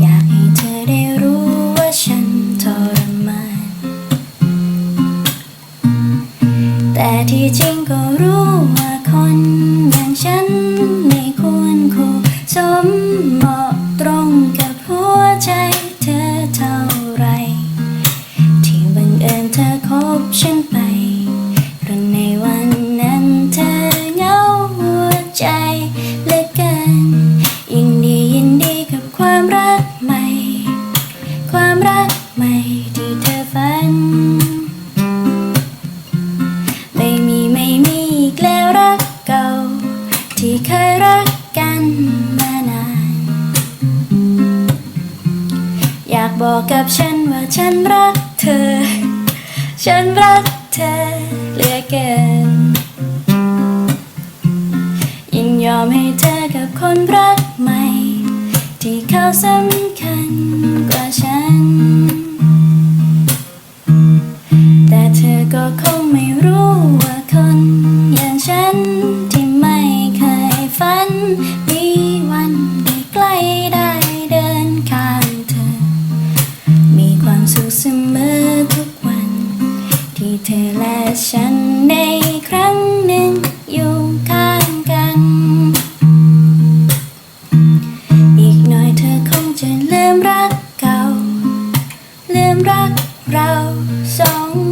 อยากให้เธอได้รู้ว่าฉันทรมาน แต่ที่จริงก็รู้ว่าคนอย่างฉันไม่ควรคู่สมเหมาะตรงกับหัวใจเธอเท่าไร ที่บังเอิญเธอคบฉันไปเพราะในวันนั้นเธอเหงาหัวใจเหลือเกิน บอกกับฉันว่าฉันรักเธอ ฉันรักเธอเหลือเกินยินยอมให้เธอกับคนรักใหม่ ที่เขาสำคัญกว่าฉัน แต่เธอก็คงไม่รู้ว่าคน อย่างฉันที่ไม่เคยฝัน เธอและฉันในครั้งหนึ่งอยู่ข้างกัน อีกหน่อยเธอคงจะลืมรักเก่า ลืมรักเราสอง